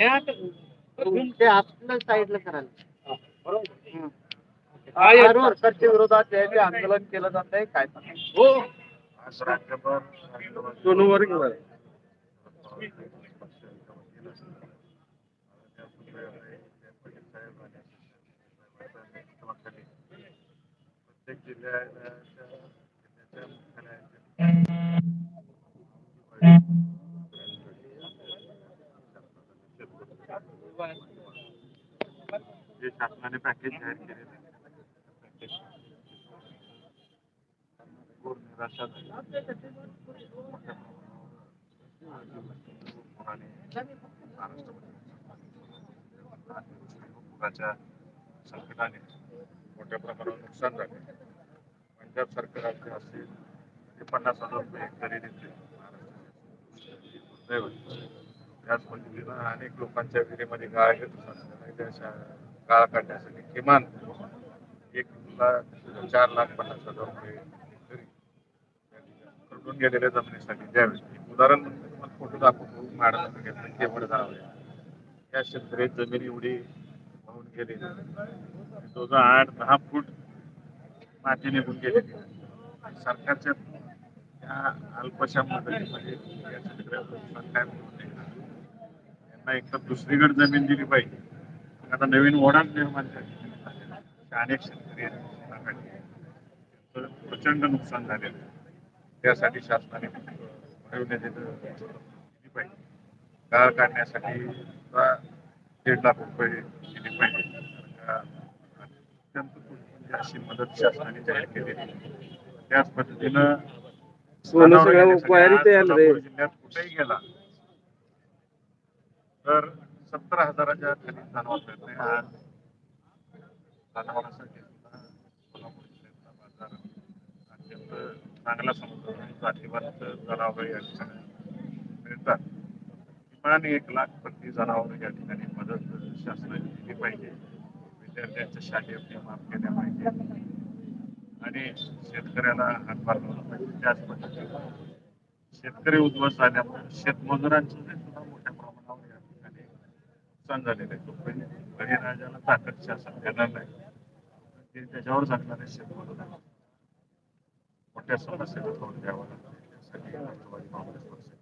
ते आपल्या साईडला करायला बरोबर. सरकारच्या विरोधात जे आहे ते आंदोलन केलं जात आहे काय हो. सोनूवर प्रत्येक जिल्ह्याच्या जे शासनाने पॅकेज जाहीर केलेलं पुराच्या संकटाने मोठ्या प्रमाणावर नुकसान झाले पंजाब सरकारचे असेल ते हज़ार रुपये हेक्टरी देते आहे. त्याच पद्धतीनं अनेक लोकांच्या विहिरीमध्ये गाळ येत असतात. त्या गाळ काढण्यासाठी किमान एक लाख चार लाख पन्नास हजार रुपये हेक्टरी खरडून गेलेल्या जमिनीसाठी द्यावे उदाहरण म्हणून फोटो दाखवतो माडा घेतलं केवळ जावे या त्या शेतकरी जमीन एवढी वाहून गेली जवळजवळ आठ दहा फूट माती निघून गेलेली सरकारच्या त्या अल्पशा मदतीमध्ये या शेतकऱ्याचं नुकसान काय होऊ नये यांना एक तर दुसरीकडे जमीन दिली पाहिजे. आता नवीन ओढा निर्माण झाली. अनेक शेतकरी प्रचंड नुकसान झालेलं त्यासाठी शासनाने दिली पाहिजे. गाळ काढण्यासाठी दीड लाख रुपये दिले पाहिजे. अत्यंत म्हणजे अशी मदत शासनाने जाहीर केलेली. त्याच पद्धतीनं जिल्ह्यात कुठेही गेला तर सत्तर हजाराच्या खाली जनावर मिळत आज जनावरांसाठी जिल्ह्यातला बाजार अत्यंत चांगला समजतो आणि जनावर या ठिकाणी मिळतात. किमान एक लाख प्रति जनावर या ठिकाणी मदत शासनाने दिली पाहिजे. विद्यार्थ्यांच्या शालेय फी माफ केल्या पाहिजे. आणि शेतकऱ्याला हातभार लावला पाहिजे. त्याच पद्धतीने शेतकरी उद्ध्वस्त झाल्यामुळे शेतमजुरांचं जे सुद्धा मोठ्या प्रमाणावर या ठिकाणी नुकसान झालेलं आहे तो पण बळीराजाला ताकद शासन देणार नाही ते त्याच्यावर जगणारे शेतमजूर आहेत. मोठ्या समस्येला तोंड द्यावं लागतं त्यासाठी राष्ट्रवादी काँग्रेस पक्ष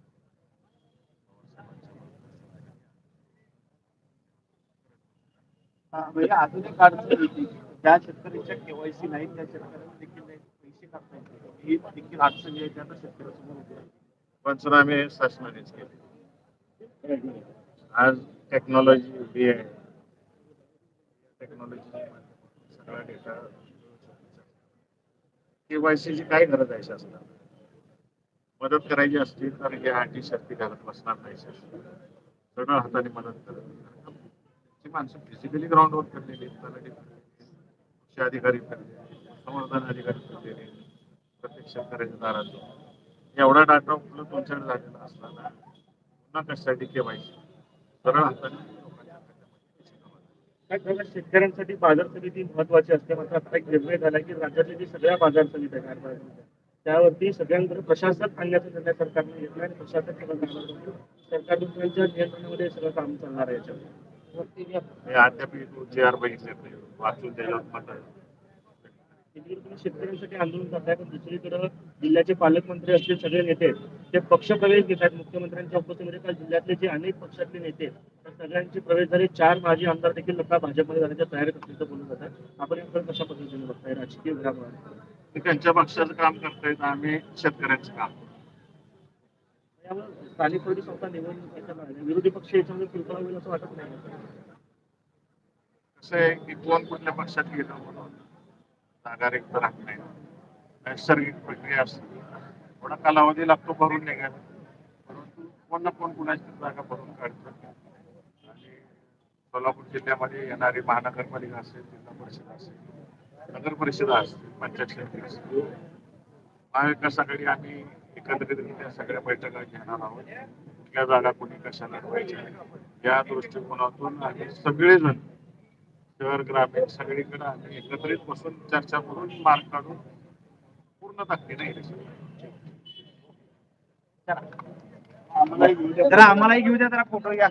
म्हणजे अजून एक अडचण येते ज्या शेतकऱ्यांच्या केवायसी नाही त्या शेतकऱ्यांना देखील पैसे काढता येत नाही. ही देखील अडचण जी आहे त्या शेतकऱ्यासमोर. पंचनामे शासनानेच केले आज टेक्नॉलॉजी उभी आहे. टेक्नॉलॉजी सगळा डेटा केवायसीची काय गरज आहे शासनाला? मदत करायची असली तर हे आठी शक्ती घालत बसणार नाही शासन सगळं हाताने मदत करत ती माणसं फिजिकली ग्राउंडवर फिरलेली कृषी अधिकारी फिरलेले संवर्धन अधिकारी फिरलेले प्रत्येक शेतकऱ्याच्या दारात एवढा डाटा उपलब्ध तुमच्याकडे झालेला असताना पुन्हा कशासाठी केवायसी सरळ हाताने शेतकऱ्यांसाठी बाजार समिती महत्वाची असते. मात्र आता एक निर्णय झाला की राज्यातल्या जी सगळ्या बाजार समित्या कारभार त्यावरती सगळ्यांकडे प्रशासक आणण्याचा निर्णय सरकारने घेतला आणि जाणार नाही. सरकारच्या नियंत्रणामध्ये सगळं काम चालणार आहे याच्यावर अद्याप जे आर बघितले वाचून शेतकऱ्यांसाठी आंदोलन करताय पण दुसरीकडे जिल्ह्याचे पालकमंत्री असतील सगळे नेते ते पक्षप्रवेश घेत आहेत मुख्यमंत्र्यांच्या उपस्थितीमध्ये काल जिल्ह्यातले जे अनेक पक्षातले नेते त्या सगळ्यांचे प्रवेश झाले. चार माजी आमदार देखील आता भाजपमध्ये जाण्याच्या तयारीत असल्याचं बोलून जात आहे आपण याकडे कशा पद्धतीने बघताय? राजकीय घडामोडी. ते त्यांच्या पक्षाचं काम करतायत आम्ही शेतकऱ्यांचं काम. त्यामुळे स्थानिक स्वराज्य संस्था विरोधी पक्ष याच्यामध्ये होईल असं वाटत नाही. कसं आहे की कोण कुठल्या पक्षात गेलं म्हणून? रिक्त राहत नाही. नैसर्गिक प्रक्रिया असते. थोडा कालावधी लागतो भरून निघायला. परंतु कोण ना कोण कुणाची जागा भरून काढतं. आणि सोलापूर जिल्ह्यामध्ये येणारी महानगरपालिका असेल जिल्हा परिषद असेल नगर परिषदा असतील पंचायत समिती असतील महाविकास आघाडी आम्ही एकत्रितरित्या सगळ्या बैठका घेणार आहोत. कुठल्या जागा कोणी कशा लढवायच्या या दृष्टिकोनातून आम्ही सगळेजण शहर ग्रामीण सगळीकडे आम्ही एकत्रित बसून चर्चा करून मार्ग काढून पूर्ण ताकदीने हे सगळं. आम्हाला आम्हालाही घेऊ द्या जरा फोटो घ्या